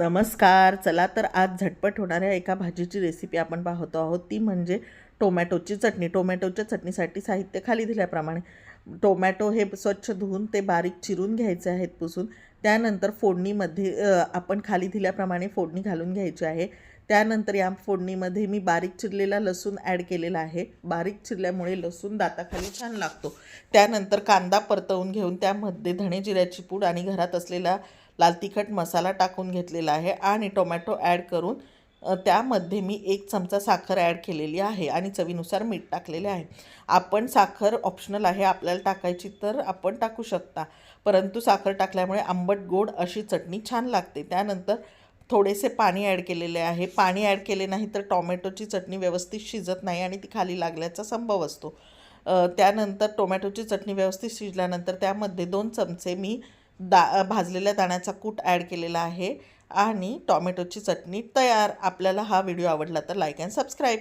नमस्कार. चला तर आज झटपट होणाऱ्या एका भाजीची रेसिपी आपण पाहतो आहोत. ती म्हणजे टोमॅटोची चटणी. टोमॅटोच्या चटणीसाठी साहित्य खाली दिल्याप्रमाणे टोमॅटो हे स्वच्छ धुवून ते बारीक चिरून घ्यायचे आहेत पुसून. त्यानंतर फोडणीमध्ये आपण खाली दिल्याप्रमाणे फोडणी घालून घ्यायची आहे. त्यानंतर या फोडणीमध्ये मी बारीक चिरलेला लसूण ॲड केलेला आहे. बारीक चिरल्यामुळे लसूण दाताखाली छान लागतो. त्यानंतर कांदा परतवून घेऊन त्यामध्ये धणे जिऱ्याची पूड आणि घरात असलेला लाल तिखट मसाला टाकून घेतलेला आहे आणि टोमॅटो ॲड करून त्यामध्ये मी एक चमचा साखर ॲड केलेली आहे आणि चवीनुसार मीठ टाकलेले आहे. आपण साखर ऑप्शनल आहे आपल्याला टाकायची तर आपण टाकू शकता. परंतु साखर टाकल्यामुळे आंबट गोड अशी चटणी छान लागते. त्यानंतर थोडेसे पाणी ॲड केलेले आहे. पाणी ॲड केले नाही तर टोमॅटोची चटणी व्यवस्थित शिजत नाही आणि ती खाली लागल्याचा संभव असतो. त्यानंतर टोमॅटोची चटणी व्यवस्थित शिजल्यानंतर त्यामध्ये दोन चमचे मी दा भाजलेल्या दाण्याचा कूट ॲड केलेला आहे. आणि टॉमॅटोची चटणी तयार. आपल्याला हा व्हिडिओ आवडला तर लाईक अँड सबस्क्राईब.